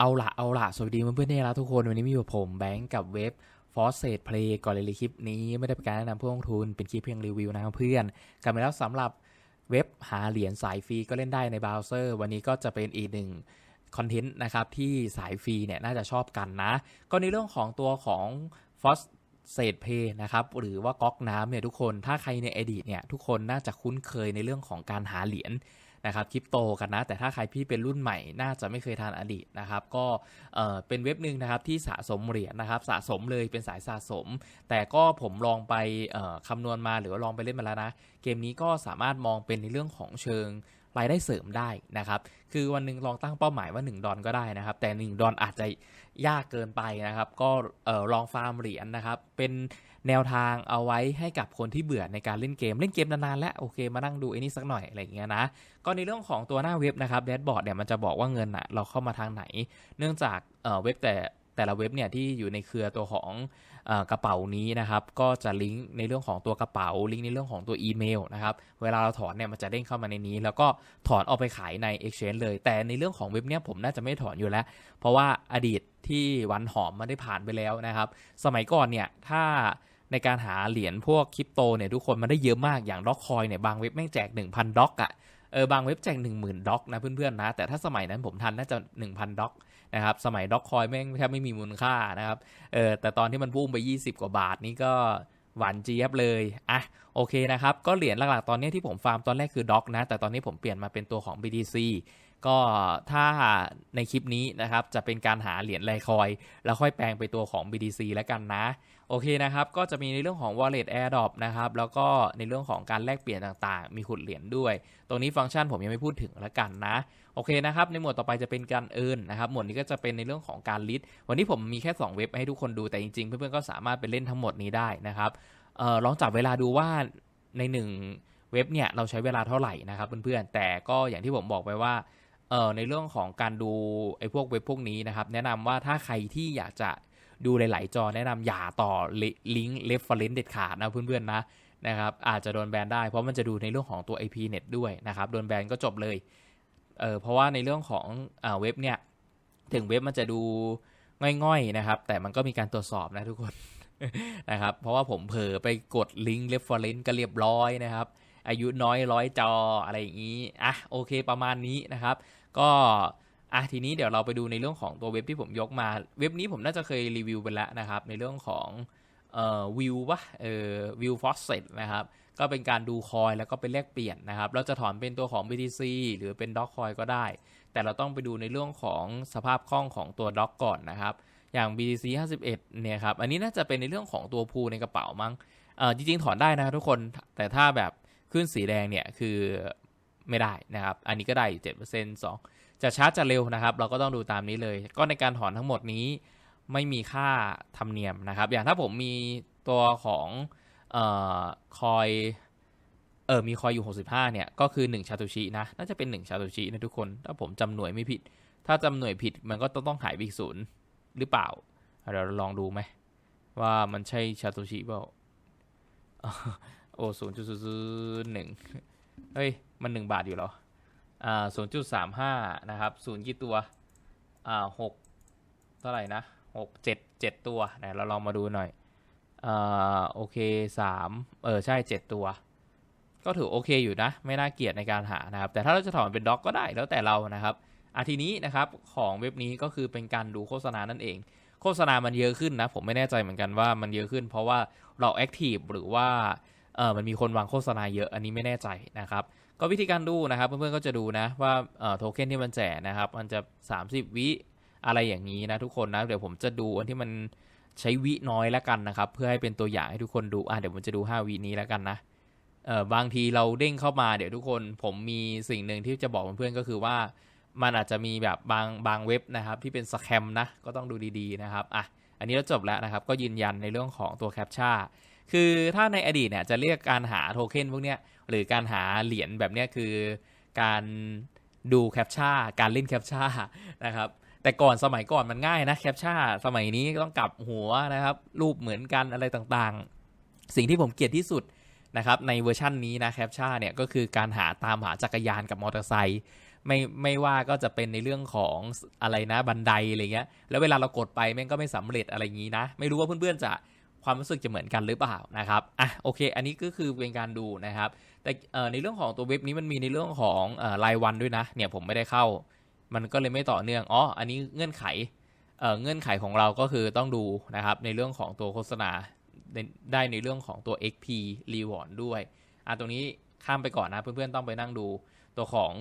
เอาละเอาละสวัสดีเพื่อนๆที่รักทุกคน วันนี้มีอยู่ผมแบงก์กับเว็บ f o r c e t Play ก่อนเลยคลิปนี้ไม่ได้เป็นการแนะนำผู้ลงทุนเป็นคลิปเพียงรีวิวนะครับเพื่อนกลับมาแล้วสำหรับเว็บหาเหรียญสายฟรีก็เล่นได้ในเบราว์เซอร์ วันนี้ก็จะเป็นอีกหนึ่งคอนเทนต์นะครับที่สายฟรีเนี่ยน่าจะชอบกันนะ ก็ในเรื่องของตัวของ f o r c e t Pay นะครับหรือว่าก๊อกน้ำเนี่ยทุกคนถ้าใครในอดีตเนี่ยทุกคนน่าจะคุ้นเคยในเรื่องของการหาเหรียญ นะครับคริปโตกันนะ แต่ถ้าใครพี่เป็นรุ่นใหม่น่าจะไม่เคยทานอดีตนะครับ ก็เออเป็นเว็บหนึ่งนะครับที่สะสมเหรียญนะครับ สะสมเลยเป็นสายสะสม แต่ก็ผมลองไปเออคำนวณมาหรือว่าลองไปเล่นมาแล้วนะ เกมนี้ก็สามารถมองเป็นในเรื่องของเชิงรายได้เสริมได้นะครับ คือวันหนึ่งลองตั้งเป้าหมายว่า 1 ดอลก็ได้นะครับ แต่ 1 ดอลอาจจะยากเกินไปนะครับ ก็ออลองฟาร์มเหรียญนะครับ เป็น แนวทางเอาไว้ให้กับคนที่เบื่อในการเล่นเกมเล่นเกมนานๆแล้วโอเคมานั่งดูไอ้นี่สักหน่อยอะไรอย่างเงี้ยนะก็ในเรื่องของตัวหน้าเว็บนะครับแดชบอร์ดเนี่ยมันจะบอกว่าเงินอะเราเข้ามาทางไหน เนื่องจากเอ่อเว็บแต่แต่ละเว็บเนี่ยที่อยู่ในเครือตัวของกระเป๋านี้นะครับ ก็จะลิงก์ในเรื่องของตัวกระเป๋า ลิงก์ในเรื่องของตัวอีเมลนะครับ เวลาเราถอนเนี่ยมันจะเด้งเข้ามาในนี้ แล้วก็ถอนเอาไปขายใน Exchange เลย แต่ในเรื่องของเว็บเนี่ยผมน่าจะไม่ถอนอยู่แล้ว เพราะว่าอดีตที่วันหอมมันได้ผ่านไปแล้วนะครับ สมัยก่อนเนี่ยถ้า ในการหาเหรียญพวกคริปโตเนี่ยทุกคนมันได้เยอะมากอย่างด็อกคอยเนี่ยบางเว็บแม่งแจก 1,000ด็อกอะเออบางเว็บแจก10,000ด็อกนะเพื่อนๆนะ แต่ถ้าสมัยนั้นผมทันน่าจะ 1,000ด็อกนะครับสมัยด็อกคอยแม่งแทบไม่มีมูลค่านะครับเออแต่ตอนที่มันพุ่งไป 20 กว่าบาทนี่ก็หวานเจี๊ยบเลยอะโอเคนะครับ ก็เหรียญหลักๆตอนนี้ที่ผมฟาร์มตอนแรกคือด็อกนะ แต่ตอนนี้ผมเปลี่ยนมาเป็นตัวของ BTC ก็ถ้าในคลิปนี้นะครับ จะเป็นการหาเหรียญไลคอย แล้วค่อยแปลงไปตัวของ BTC แล้วกันนะ โอเคนะครับ ก็จะมีในเรื่องของ wallet airdrop นะครับ แล้วก็ในเรื่องของการแลกเปลี่ยนต่างๆ มีขุดเหรียญด้วย ตรงนี้ฟังก์ชันผมยังไม่พูดถึงล้วกันนะ โอเคนะครับ ในหมวดต่อไปจะเป็นการเอินนะครับ หมวดนี้ก็จะเป็นในเรื่องของการลิสวันนี้ผมมีแค่ 2 เว็บให้ทุกคนดู แต่จริงๆ เพื่อนๆ ก็สามารถไปเล่นทั้งหมดนี้ได้นะครับออลองจับเวลาดูว่าใน 1 เว็บเนี่ยเราใช้เวลาเท่าไหร่นะครับเพื่อนๆ แต่ก็อย่างที่ผมบอกไปว่าเออในเรื่องของการดูไอ้พวกเว็บพวกนี้นะครับ แนะนำว่าถ้าใครที่อยากจะ ดูหลาย ๆ จอแนะนำอย่าต่อลิงก์เรฟเฟรนซ์เด็ดขาดนะเพื่อน ๆ นะนะครับอาจจะโดนแบนได้เพราะมันจะดูในเรื่องของตัว IP net ด้วยนะครับโดนแบนก็จบเลยเออเพราะว่าในเรื่องของอ่าเว็บเนี่ยถึงเว็บมันจะดูง่อย ๆ นะครับ แต่มันก็มีการตรวจสอบนะทุกคนนะครับเพราะว่าผมเผลอไปกดลิงก์เรฟเฟรนซ์ก็เรียบร้อยนะครับ อายุน้อยร้อยจออะไรอย่างนี้อะโอเคประมาณนี้นะครับ ก็ อะทีนี้เดี๋ยวเราไปดูในเรื่องของตัวเว็บที่ผมยกมา เว็บนี้ผมน่าจะเคยรีวิวไปแล้วนะครับ ในเรื่องของเอ่อวิววะเอ่อวิวฟอสเซตนะครับ ก็เป็นการดูคอยแล้วก็เป็นแลกเปลี่ยนนะครับ เราจะถอนเป็นตัวของ BTC หรือเป็นด็อกคอยก็ได้ แต่เราต้องไปดูในเรื่องของสภาพคล่องของตัวด็อกก่อนนะครับ อย่าง BTC 51 เนี่ยครับ อันนี้น่าจะเป็นในเรื่องของตัวพูในกระเป๋ามั้งเออจริงๆ ถอนได้นะทุกคน แต่ถ้าแบบขึ้นสีแดงเนี่ยคือไม่ได้นะครับ อันนี้ก็ได้อยู่7% 2 จะช้าจะเร็วนะครับ เราก็ต้องดูตามนี้เลย ก็ในการถอนทั้งหมดนี้ไม่มีค่าธรรมเนียมนะครับ อย่างถ้าผมมีตัวของเอ่อคอยเออมีคอยอยู่ 65 เนี่ย ก็คือ 1 ชาตุชินะ น่าจะเป็น 1 ชาตุชินะทุกคน ถ้าผมจำหน่วยไม่ผิด ถ้าจำหน่วยผิดมันก็ต้องต้องหายไปอีกศูนย์หรือเปล่า เดี๋ยวเราลองดูไหม ว่ามันใช่ชาตุชิเปล่า โอ้ศูนย์จุดศูนย์หนึ่งเฮ้ย มันหนึ่งบาทอยู่เหรอ อ่าศูนย์จุดสามห้านะครับศูนย์กี่ตัว อ่าหกเท่าไหร่นะหกเจ็ดเจ็ดตัวไหนเราลองมาดูหน่อย อ่าโอเคสามเออใช่เจ็ดตัว ก็ถือโอเคอยู่นะ ไม่น่าเกลียดในการหานะครับ แต่ถ้าเราจะถอนเป็นด็อกก็ได้แล้วแต่เรานะครับอาทีนี้นะครับของเว็บนี้ก็คือเป็นการดูโฆษณานั่นเอง โฆษณามันเยอะขึ้นนะผมไม่แน่ใจเหมือนกันว่ามันเยอะขึ้น เพราะว่าเราแอคทีฟหรือว่าเออมันมีคนวางโฆษณาเยอะอันนี้ไม่แน่ใจนะครับ ก็วิธีการดูนะครับ เพื่อนๆก็จะดูนะว่าโทเค็นที่มันแจกนะครับ มันจะ 30 วิอะไรอย่างนี้นะทุกคนนะ เดี๋ยวผมจะดูอันที่มันใช้วิน้อยแล้วกันนะครับ เพื่อให้เป็นตัวอย่างให้ทุกคนดูอะเดี๋ยวผมจะดู 5 วินี้แล้วกันนะเออบางทีเราเด้งเข้ามาเดี๋ยวทุกคนผมมีสิ่งหนึ่งที่จะบอกเพื่อนๆก็คือว่า มันอาจจะมีแบบบางบางเว็บนะครับ ที่เป็นสแคมนะก็ต้องดูดีๆนะครับอะอันนี้เราจบแล้วนะครับ ก็ยืนยันในเรื่องของตัวแคปชั่น คือถ้าในอดีตเนี่ยจะเรียกการหาโทเค็นพวกเนี้ยหรือการหาเหรียญแบบเนี้ยคือการดูแคปชั่นการเล่นแคปชั่นนะครับแต่ก่อนสมัยก่อนมันง่ายนะแคปชั่นสมัยนี้ต้องกลับหัวนะครับ รูปเหมือนกันอะไรต่างๆ สิ่งที่ผมเกลียดที่สุดนะครับในเวอร์ชันนี้นะแคปชั่นเนี่ยก็คือการหาตามหาจักรยานกับมอเตอร์ไซค์ไม่ไม่ว่าก็จะเป็นในเรื่องของอะไรนะบันไดอะไรเงี้ยแล้วเวลาเรากดไปแม่งก็ไม่สำเร็จอะไรอย่างนี้นะ ไม่รู้ว่าเพื่อนๆจะ ความรู้สึกจะเหมือนกันหรือเปล่านะครับอะโอเค อันนี้ก็คือเป็นการดูนะครับ แต่ในเรื่องของตัวเว็บนี้มันมีในเรื่องของรายวันด้วยนะเนี่ยผมไม่ได้เข้า มันก็เลยไม่ต่อเนื่องอ๋ออันนี้เงื่อนไขเงื่อนไขของเราก็คือต้องดูนะครับในเรื่องของตัวโฆษณาได้ได้ในเรื่องของตัว XP reward ด้วยอะตรงนี้ข้ามไปก่อนนะเพื่อนๆต้องไปนั่งดูตัวของ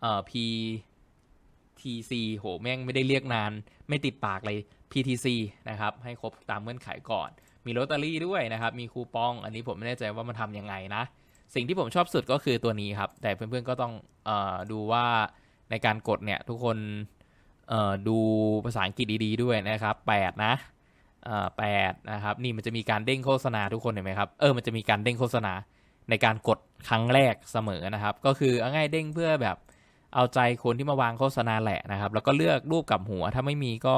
เอ่อ P TC โหแม่งไม่ได้เรียกนาน ไม่ติดปากเลย PTC นะครับให้ครบตามเงื่อนไขก่อน มีลอตเตอรี่ด้วยนะครับ มีคูปอง อันนี้ผมไม่แน่ใจว่ามันทำยังไงนะ สิ่งที่ผมชอบสุดก็คือตัวนี้ครับ แต่เพื่อนๆก็ต้องอดูว่าในการกดเนี่ยทุกคนดูภาษาอังกฤษดีๆด้วยนะครับ8นะเอ่อ8นะครับ นี่มันจะมีการเด้งโฆษณาทุกคนเห็นไหมครับ เออ มันจะมีการเด้งโฆษณาในการกดครั้งแรกเสมอนะครับ ก็คือเอาง่ายเด้งเพื่อแบบเอาใจคนที่มาวางโฆษณาแหละนะครับ แล้วก็เลือกรูปกับหัว ถ้าไม่มีก็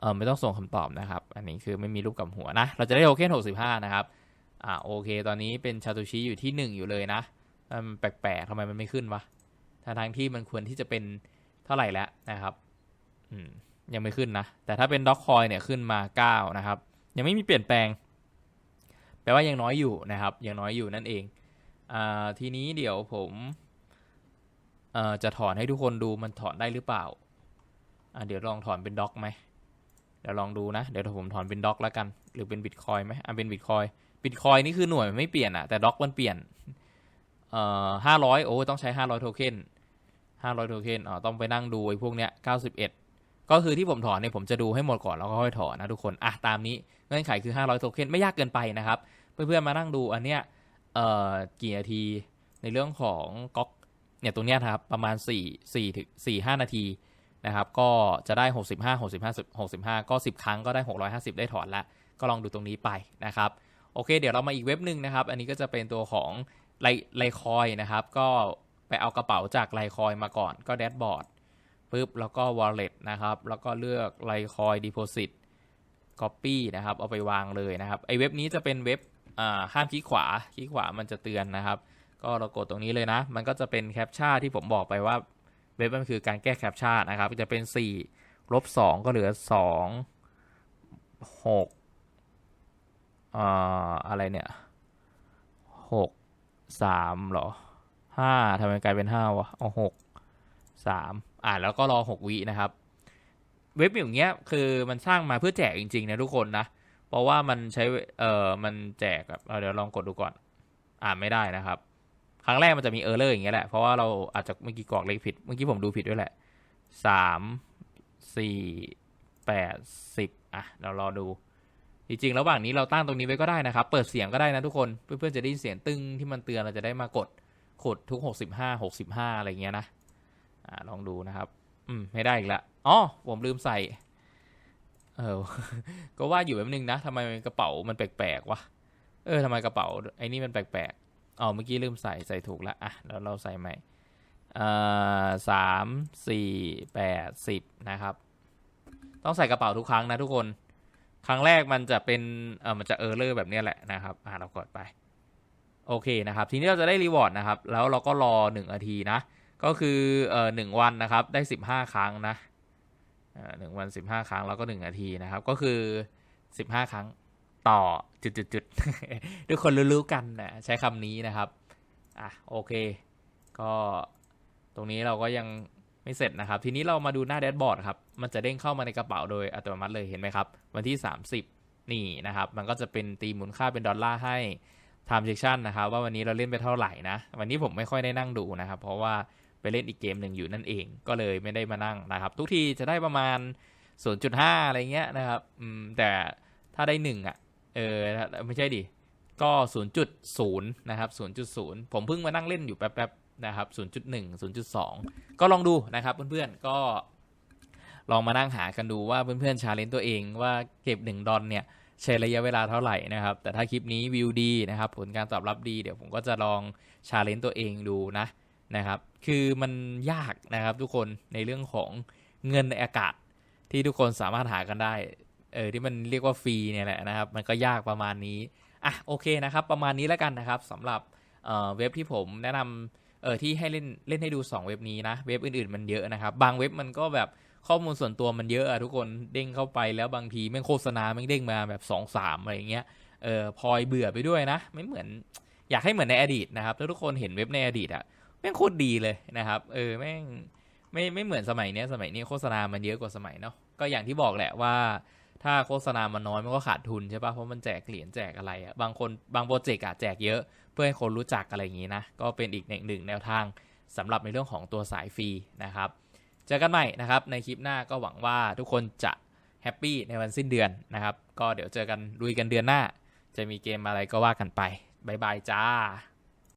เออไม่ต้องส่งคำตอบนะครับ อันนี้คือไม่มีรูปกับหัวนะ เราจะได้โอเคน65 นะครับ อ่าโอเค ตอนนี้เป็นชาตูชิอยู่ที่ 1 อยู่เลยนะมันแปลกๆทำไมมันไม่ขึ้นวะทางทางที่มันควรที่จะเป็นเท่าไหร่แล้วนะครับ อืมยังไม่ขึ้นนะ แต่ถ้าเป็นด็อกคอยเนี่ยขึ้นมา 9 นะครับ ยังไม่มีเปลี่ยนแปลง แปลว่ายังน้อยอยู่นะครับ ยังน้อยอยู่นั่นเอง อ่า ทีนี้เดี๋ยวผมเอ่อจะถอนให้ทุกคนดูมันถอนได้หรือเปล่า อ่าเดี๋ยวลองถอนเป็นด็อกไหม ดี๋ยวลองดูนะ เดี๋ยวผมถอนเป็นด็อกแล้วกัน หรือเป็นบิตคอยไหมอ่าเป็นบิตคอยบิตคอยนี่คือหน่วยมันไม่เปลี่ยนอะแต่ด็อกมันเปลี่ยน เอ่อห้าร้อยโอ้ต้องใช้ห้าร้อยโทเค็นห้าร้อยโทเค็นอ๋อต้องไปนั่งดูไอ้พวกเนี้ยเก้าสิบเอ็ดก็คือที่ผมถอนเนี่ยผมจะดูให้หมดก่อนแล้วก็ค่อยถอนนะทุกคนอะตามนี้เงื่อนไขคือห้าร้อยโทเค็นไม่ยากเกินไปนะครับ เพื่อนๆมานั่งดูอันเนี้ยเอ่อกี่นาทีในเรื่องของก๊อกเนี่ยตรงเนี้ยครับประมาณสี่สี่ถึงสี่ห้านาที นะครับก็จะได้หกสิบห้าหกสิบห้าหกสิบห้าก็สิบครั้งก็ได้หกร้อยห้าสิบได้ถอนละก็ลองดูตรงนี้ไปนะครับโอเค เดี๋ยวเรามาอีกเว็บหนึ่งนะครับ อันนี้ก็จะเป็นตัวของไลไลคอยนะครับ ก็ไปเอากระเป๋าจากไลคอยมาก่อนก็แดชบอร์ดปุ๊บแล้วก็ wallet นะครับ แล้วก็เลือกไลคอย deposit copy นะครับ เอาไปวางเลยนะครับไอเว็บนี้จะเป็นเว็บอ่าห้ามคลิกขวาคลิกขวามันจะเตือนนะครับ ก็เรากดตรงนี้เลยนะ มันก็จะเป็นแคปชั่นที่ผมบอกไปว่า เว็บมันคือการแก้แคปชั่นนะครับ จะเป็น4ลบ2ก็เหลือ 2 6อ่าอะไรเนี่ยหกสามเหรอห้าทำไมกลายเป็นห้าวะอาหกสามอ่าแล้วก็รอหกวินะครับ เว็บอย่างเงี้ยคือมันสร้างมาเพื่อแจกจริงๆนะทุกคนนะ เพราะว่ามันใช้ เออมันแจกแบบเเดี๋ยวลองกดดูก่อน อ่านไม่ได้นะครับ ครั้งแรกมันจะมีเออร์เลอร์อย่างเงี้ยแหละ เพราะว่าเราอาจจะเมื่อกี้กรอกเลขผิด เมื่อกี้ผมดูผิดด้วยแหละสามสี่แปดสิบอะ เรารอดู จริงๆ ระหว่างนี้เราตั้งตรงนี้ไว้ก็ได้นะครับ เปิดเสียงก็ได้นะทุกคน เพื่อนๆ จะได้ยินเสียงตึ้งที่มันเตือนเราจะได้มากดกดทุก 65 65 อะไรเงี้ยนะ อ่า ลองดูนะครับ อืม ไม่ได้อีกละอ๋อ ผมลืมใส่ เออ ก็ว่าอยู่แป๊บนึงนะทำไมกระเป๋ามันแปลกๆวะ เออทำไมกระเป๋าไอ้นี่มันแปลกๆ อ๋อเมื่อกี้ลืมใส่ใส่ถูกและอะแล้วเราใส่ใหม่อ่าสามสี่แปดสิบนะครับ ต้องใส่กระเป๋าทุกครั้งนะทุกคน ครั้งแรกมันจะเป็นเออมันจะเออร์เลอร์แบบนี้แหละนะครับ อ่าเรากดไป โอเคนะครับ ทีนี้เราจะได้รีวอร์ดนะครับ แล้วเราก็รอหนึ่งนาทีนะ ก็คือเอ่อหนึ่งวันนะครับ ได้สิบห้าครั้งนะเอ่อหนึ่งวันสิบห้าครั้งแล้วก็หนึ่งนาทีนะครับ ก็คือสิบห้าครั้ง ต่อจุดจุดจุดทุกคนรู้ๆกันนะใช้คำนี้นะครับ อะโอเค ก็ตรงนี้เราก็ยังไม่เสร็จนะครับ ทีนี้เรามาดูหน้าแดชบอร์ดครับ มันจะเด้งเข้ามาในกระเป๋าโดยอัตโนมัติเลยเห็นไหมครับ วันที่ 30 นี่นะครับ มันก็จะเป็นตีมูลค่าเป็นดอลลาร์ให้ time section นะครับ ว่าวันนี้เราเล่นไปเท่าไหร่นะ วันนี้ผมไม่ค่อยได้นั่งดูนะครับ เพราะว่าไปเล่นอีกเกมหนึ่งอยู่นั่นเอง ก็เลยไม่ได้มานั่งนะครับ ทุกทีจะได้ประมาณ0.5อะไรเงี้ยนะครับแต่ถ้าได้หนึ่งอะ เออไม่ใช่ดิ ก็ 0.0 นะครับ 0.0 ผมเพิ่งมานั่งเล่นอยู่แป๊บๆนะครับ 0.1 0.2 ก็ลองดูนะครับเพื่อนๆ ก็ลองมานั่งหากันดูว่าเพื่อนๆชาเลนจ์ตัวเองว่าเก็บ 1 ดอลเนี่ยใช้ระยะเวลาเท่าไหร่นะครับ แต่ถ้าคลิปนี้วิวดีนะครับ ผลการตอบรับดีเดี๋ยวผมก็จะลองชาเลนจ์ตัวเองดูนะนะครับ คือมันยากนะครับทุกคนในเรื่องของเงินในอากาศที่ทุกคนสามารถหากันได้ เออที่มันเรียกว่าฟรีเนี่ยแหละนะครับ มันก็ยากประมาณนี้อะโอเคนะครับ ประมาณนี้แล้วกันนะครับสำหรับเอ่อเว็บที่ผมแนะนเออที่ให้เล่นเล่นให้ดู 2 เว็บนี้นะเว็บอื่นๆมันเยอะนะครับ บางเว็บมันก็แบบข้อมูลส่วนตัวมันเยอะอะทุกคนเด้งเข้าไปแล้วบางทีแม่งโฆษณาแม่งเด้งมาแบบ2อสามอะไรอย่างเงี้ยเออพลอยเบื่อไปด้วยนะ ไม่เหมือนอยากให้เหมือนในอดีตนะครับถ้าทุกคนเห็นเว็บในอดีตอะแม่งโคตรดีเลยนะครับ เออแม่งไม่ไม่เหมือนสมัยเนี้ยสมัยนี้โฆษณามันเยอะกว่าสมัยเนาะก็อย่างที่บอกแหละว่า ถ้าโฆษณามันน้อยมันก็ขาดทุนใช่ปะเพราะมันแจกเหรียญแจกอะไรอะบางคนบางโปรเจกต์อะแจกเยอะ เพื่อให้คนรู้จักอะไรอย่างนี้นะก็เป็นอีกหนึ่งแนวทางสำหรับในเรื่องของตัวสายฟรีนะครับเจอกันใหม่นะครับในคลิปหน้าก็หวังว่าทุกคนจะแฮปปี้ในวันสิ้นเดือนนะครับก็เดี๋ยวเจอกันลุยกันเดือนหน้า จะมีเกมอะไรก็ว่ากันไปบายบายจ้า